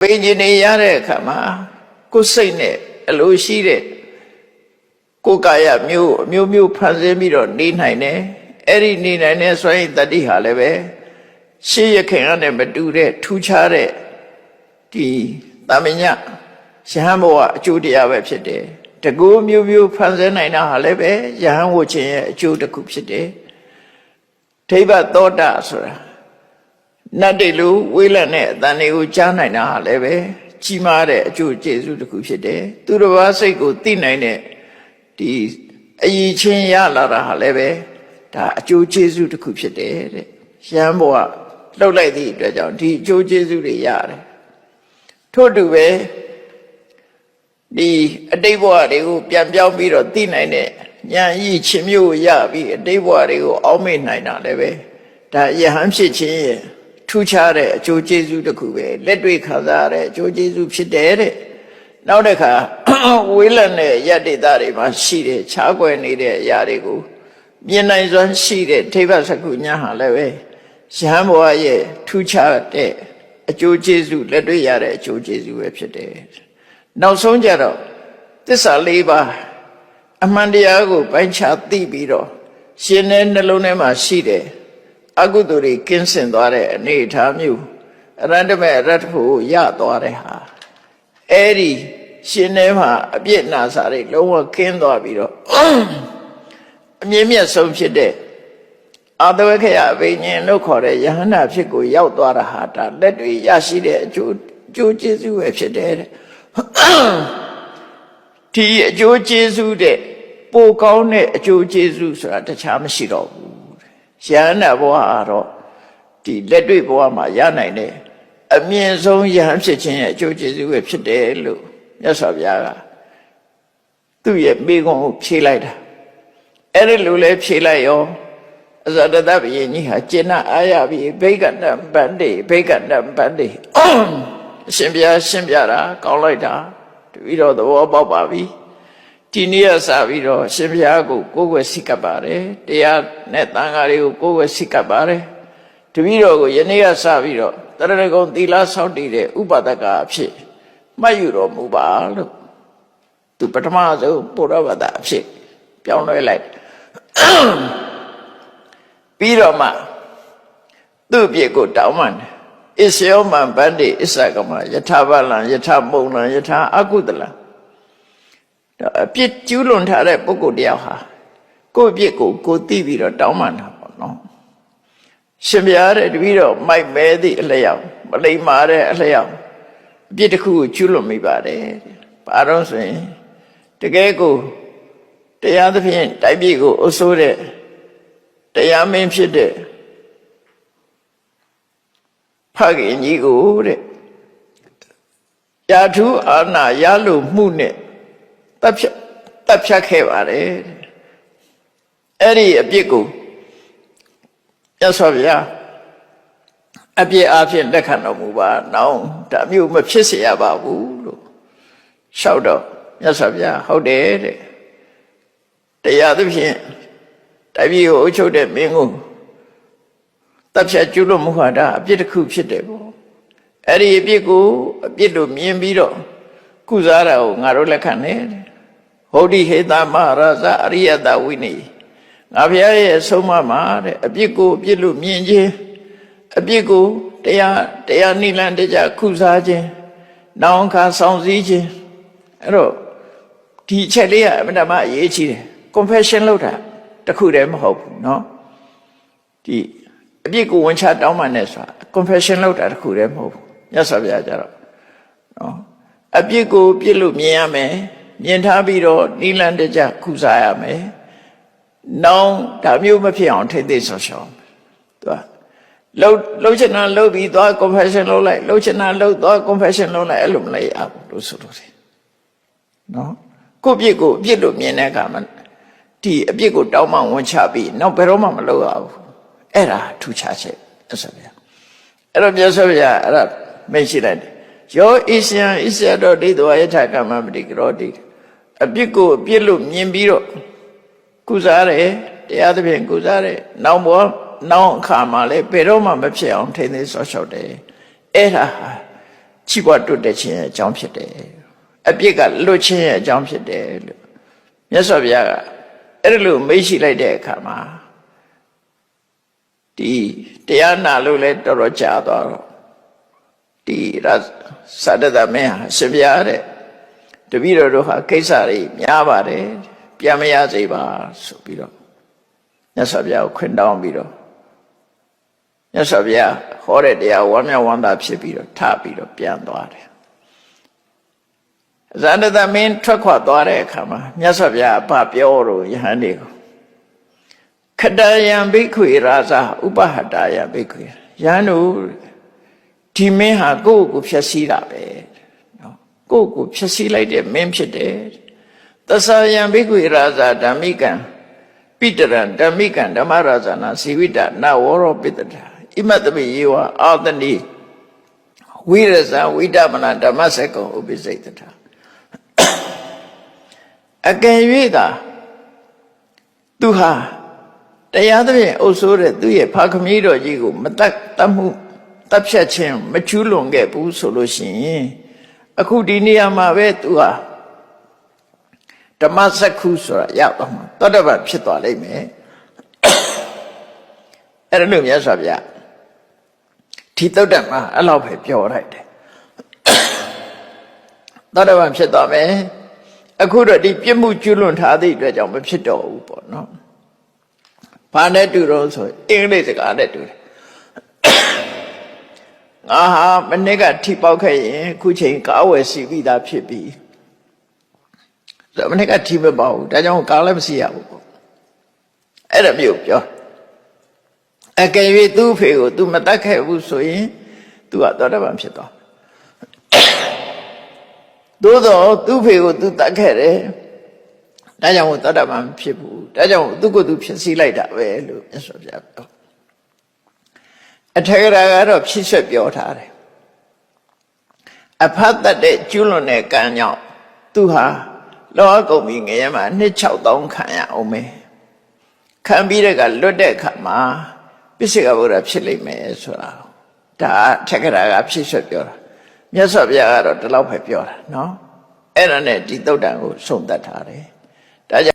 ပင်ကျင်နေရတဲ့အခါမှာကိုယ်စိတ်နဲ့အလိုရှိတဲ့ကိုယ်ကာယမျိုးအမျိုးမျိုးဖန်ဆင်းပြီးတော့နေနိုင်တယ်အဲ့ဒီနေနိုင်တဲ့ဆိုရင်တတိဟာလည်းပဲရှေးရခင်ကနဲ့မတူတဲ့ထူးခြားတဲ့ဒီတာမညရဟန်းဘဝအကျိုးတရားပဲဖြစ်တယ်တကူမျိုးမျိုးဖန်ဆင်းနိုင်တာဟာလည်းပဲယဟန်ဝခြင်းရဲ့အကျိုးတစ်ခုဖြစ်တယ်ဒိဗ္ဗသောတာဆိုတာ နတ်တွေလူဝေးလန့်တဲ့အတန်တွေကိုကြားနိုင်တာဟာလည်းပဲကြီးမားတဲ့အကျိုးကျေးဇူးတစ်ခုဖြစ်တယ်သူတစ်ပါးစိတ်ကိုသိနိုင်တဲ့ဒီအည်ချင်းရလာတာဟာလည်းပဲဒါအကျိုးကျေးဇူးတစ်ခုဖြစ်တယ်တဲ့ရဟန်းဘဝလှုပ်လိုက်သည့်အတွက်ကြောင့်ဒီအကျိုးကျေးဇူးတွေရတယ်ထို့တူပဲဒီအတိတ်ဘဝတွေကိုပြန်ပြောင်းပြီးတော့သိနိုင်တဲ့ဉာဏ်ဤချင်းမျိုးကိုရပြီးအတိတ်ဘဝတွေကိုအောက်မေ့နိုင်တာလည်းပဲဒါယဟန်ဖြစ်ခြင်းရဲ့ ထူးခြားတဲ့အကျိုးကျေးဇူးတစ်ခုပဲလက်တွေ့ခံစားရတဲ့အကျိုးကျေးဇူးဖြစ်တယ်တဲ့နောက်တစ်ခါဝေးလံတဲ့ယတ္တိသားတွေမှာရှိတဲ့ခြားကွယ်နေတဲ့အရာတွေကိုမြင်နိုင်စွမ်းရှိတဲ့ထိဗ္ဗစကုညာဟာလည်းပဲယဟန်ဘဝရဲ့ထူးခြားတဲ့အကျိုးကျေးဇူးလက်တွေ့ရတဲ့အကျိုးကျေးဇူးပဲဖြစ်တယ်နောက်ဆုံးကြတော့သစ္စာလေးပါးအမှန်တရားကိုပိုင်းခြားသိပြီးတော့ရှင်တဲ့နှလုံးထဲမှာရှိတယ် အကုသိုလ်တွေကင်းစင်သွားတဲ့အနေအထားမျိုးအရန္တမေရတ္ထဖို့ရသွားတဲ့ဟာအဲ့ဒီရှင်ထဲမှာအပြစ်နာစာတွေလုံးဝကင်းသွားပြီးတော့အမြင့်မြတ်ဆုံးဖြစ်တဲ့အာတဝခေယအဘိညာဉ်လို့ခေါ်တဲ့ယဟန္တာဖြစ်ကိုရောက်သွားတာဟာဒါလက်တွေရရှိတဲ့အကျိုးအကျိုးကျေးဇူးပဲဖြစ်တယ်တဲ့ဒီအကျိုးကျေးဇူးတဲ့ပိုကောင်းတဲ့အကျိုးကျေးဇူးဆိုတာတခြားမရှိတော့ဘူးတဲ့ ယဟန္တာဘဝကတော့ဒီလက်တွေ့ဘဝမှာရနိုင်တဲ့အမြင့်ဆုံးယဟန်ဖြစ်ခြင်းရဲ့အကျိုးကျေးဇူးပဲဖြစ်တယ်လို့မြတ်စွာဘုရားကသူ့ရဲ့မိဂုံကိုဖြေလိုက်တာအဲ့ဒီလိုလဲဖြေလိုက်ရောအဇာတတဘယင်ကြီးဟာကျင့်နာအာရပြီဘိက္ခဏပန္တိဘိက္ခဏပန္တိအရှင်ဘုရားရှင်းပြတာကောင်းလိုက်တာတပည့်တော်သဘောပေါက်ပါပြီ ဒီနေ့ရစပြီးတော့ရှင်ဘုရားကိုကိုယ်ွယ်စိတ်ကပ်ပါတယ်တရားနဲ့တန်ဃာတွေကိုကိုယ်ွယ်စိတ်ကပ်ပါတယ်တပည့်တော်ကိုယနေ့ကစပြီးတော့တရဏဂုံသီလဆောက်တည်တဲ့ဥပဒကအဖြစ်မှတ်ယူတော်မူပါလို့သူပထမဆုံးပုရဝတ္တအဖြစ်ပြောင်းလဲလိုက်ပြီးတော့မှသူ့အပြစ်ကိုတောင်းမှန်တယ်ဣစေယမံဗန္တိဣသကမယထာဘလံယထာမုံလံယထာအကုသလံတော့ အပြစ်ကျူးလွန်ထားတဲ့ပုဂ္ဂိုလ်တယောက်ဟာကိုယ့်အပြစ်ကိုကိုသိပြီးတော့တောင်းမှန်တာပေါ့နော်ရှင်ပြရတဲ့တပည့်တော်မိုက်မဲသည့်အလျောက်မလိမ္မာတဲ့အလျောက်အပြစ်တစ်ခုကိုကျူးလွန်မိပါတယ်ဘာတော့ဆိုရင်တကယ်ကိုတရားသဖြင့်တိုက်ပြည်ကိုအစိုးတဲ့တရားမင်းဖြစ်တဲ့ဖခင်ကြီးကိုတဲ့ရာထူးအာဏာရလို့မှုနဲ့ တပ်ဖြတ်တပ်ဖြတ်ခဲ့ပါတယ်အဲ့ဒီအပြစ်ကိုရသော်ဗျာအပြစ်အဖြစ်လက်ခံတော်မူပါနောင်ဒါမျိုးမဖြစ်เสียရပါဘူးလို့လျှောက်တော့မြတ်စွာဘုရားဟုတ်တယ်တဲ့တရားသဖြင့်တပည့်ကိုအုပ်ချုပ်တဲ့မင်းကိုတပ်ဖြတ်ကျุလို့မဟုတ်တာအပြစ်တစ်ခုဖြစ်တယ်ပေါ့အဲ့ဒီအပြစ်ကိုအပြစ်လို့မြင်ပြီးတော့ကုစားတာကိုငါတို့လက်ခံတယ်ဟု တ်ဒီဟေတာမဟာရဇအရိယတဝိနေငါဘုရားရဲ့အဆုံးအမမှာတဲ့အပြစ်ကိုအပြစ်လို့မြင်ခြင်းအပြစ်ကိုတရားတရားနိလန်တကြခုစားခြင်းနောင်ခါဆောင်စည်းခြင်းအဲ့တော့ဒီအချက်လေးကအမှန်တမ်းအရေးကြီးတယ် confession လုပ်တာတခုတည်းမဟုတ်ဘူးเนาะဒီအပြစ်ကိုဝန်ချတောင်းပန်နေဆိုတာ confession လုပ်တာတခုတည်းမဟုတ်ဘူးမြတ်စွာဘုရားကြတော့เนาะအပြစ်ကိုပြစ်လို့မြင်ရမယ် မြင်ထားပြီးတော့နိလန်တကြခုစားရမယ်နောင်ဒါမျိုးမဖြစ်အောင်ထိသိဆော်ရှော်သူကလှုပ်လှုပ်ချင်တာလှုပ်ပြီးသွား confession လုပ်လိုက်လှုပ်ချင်တာလှုပ်သွား confession လုပ်လိုက်အဲ့လိုမလိုက်ရဘူးလို့ဆိုလို့တယ်နော်ကိုယ့်ပြစ်ကိုအပြစ်လို့မြင်တဲ့အခါမှာဒီအပြစ်ကိုတောင်းမှဝန်ချပြီးနောက်ဘယ်တော့မှမလုပ်ရဘူးအဲ့ဒါထူခြားချက်အဲ့ဆိုဗျာအဲ့တော့မြတ်စွာဘုရားအဲ့ဒါမရှိလိုက်တယ်ယောဣစယံဣစယတော်ဒိဋ္ဌဝယထာကမ္မပတိကရောတိ အပြစ်ကိုအပြစ်လို့မြင်ပြီးတော့ကုစားတယ်တရားသဖြင့်ကုစားတယ်နောက်ဘောနောက်အခါမှာလည်းဘယ်တော့မှမဖြစ်အောင်ထိန်းသိမ်းဆော့ရှော့တယ်အဲ့ဒါဟာချီးပွားတိုးတက်ခြင်းရဲ့အကြောင်းဖြစ်တယ်အပြစ်ကလွတ်ခြင်းရဲ့အကြောင်းဖြစ်တယ်လို့မြတ်စွာဘုရားကအဲ့ဒါလို့မေ့ရှိလိုက်တဲ့အခါမှာဒီတရားနာလို့လဲတော်တော်ကြာသွားတော့ဒီရသတ္တသမင်းဟာရှင်ဘုရားတဲ့ တပည့်တော်တို့ဟာကိစ္စတွေများပါတယ်ပြန်မရစေပါဆိုပြီးတော့မြတ်စွာဘုရားကိုခွင့်တောင်းပြီးတော့မြတ်စွာဘုရားဟောတဲ့တရားဝမ်းမြောက်ဝမ်းသာဖြစ်ပြီးတော့ထပြီးတော့ပြန်သွားတယ်ဇန္တသမင်းထွက်ခွာသွားတဲ့အခါမှာမြတ်စွာဘုရားအပပြောတော့ယဟန်တွေကိုခတယံဘိက္ခွေရာဇဥပဟတယံဘိက္ခွေယဟန်တို့ဒီမင်းဟာကိုယ့်ကိုယ်ဖြည့်ဆည်းတာပဲနော် ကိုယ့်ကိုယ်ဖြည့်ဆည်းလိုက်တဲ့မင်းဖြစ်တယ်သဆာယံဘိက္ခွေရာဇဓမ္မိကံပိတရံဓမ္မိကံဓမ္မရာဇနာစီဝိတနဝရောပိတတာဣမတ္တမိယေဝအာသနိဝိရဇဝိတမနာဓမ္မစကုံဥပိစိတ်တထာအကယ်၍သာသူဟာတရားသဖြင့်အုပ်ဆိုးတဲ့သူ့ရဲ့ဖာခမည်းတော်ကြီးကိုမတတ်တတ်မှုတပ်ဖြတ်ခြင်းမချူးလွန်ခဲ့ဘူးဆိုလို့ရှိရင် အခုဒီနေရာမှာပဲသူဟာဓမ္မစက္ခုဆိုတာရတော့မှာသောတပန်ဖြစ်သွားလိမ့်မယ်အဲ့ဒါလို့မြတ်စွာဘုရားဒီတုတ်တံမှာအဲ့လောက်ပဲပြောလိုက်တယ်သောတပန်ဖြစ်သွားမယ်အခုတော့ဒီပြစ်မှုကျွလွန်ထားသည့်အတွက်ကြောင့်မဖြစ်တော့ဘူးပေါ့နော်ဘာနဲ့တူတော့ဆိုအင်္ဂလိပ်စကားနဲ့တူတယ် ငါဟာမနေ့ကထိပေါက်ခဲ့ရင်အခုချိန်ကားဝယ်စီပြီးသားဖြစ်ပြီဆိုမနေ့ကထိမပေါက်ဘူးဒါကြောင့်ကားလည်းမစီရဘူးပေါ့အဲ့ဒါမျိုးပြောအကယ်၍သူ့ဖေကို तू မတတ်ခဲ့ဘူးဆိုရင် तू ကသောတပန်ဖြစ်သွားသို့တော့သူ့ဖေကို तू တတ်ခဲ့တယ်ဒါကြောင့်သောတပန်ဖြစ်ဘူးဒါကြောင့်သူ့ကိုယ်သူဖြစ်စီလိုက်တာပဲလို့မြတ်စွာဘုရားပြော အထက်ကရာကတော့ဖြစ်ဆက်ပြောထားတယ်အဖတ်တတ်တဲ့ကျွလွန်တဲ့ကံကြောင့်သူဟာလောကကုန်ပြီးငရဲမှာနှစ်6000ခံရအောင်မယ်ခံပြီးတဲ့ကလွတ်တဲ့အခါမှာပစ္စည်းကဘုရားဖြစ်လိမ့်မယ်ဆိုတာဒါအထက်ကရာကဖြစ်ဆက်ပြောတာမြတ်စွာဘုရားကတော့ဒီလောက်ပဲပြောတာနော်အဲ့ဒါနဲ့ဒီသုတ်တံကိုဆုံးသက်ထားတယ်ဒါကြောင့်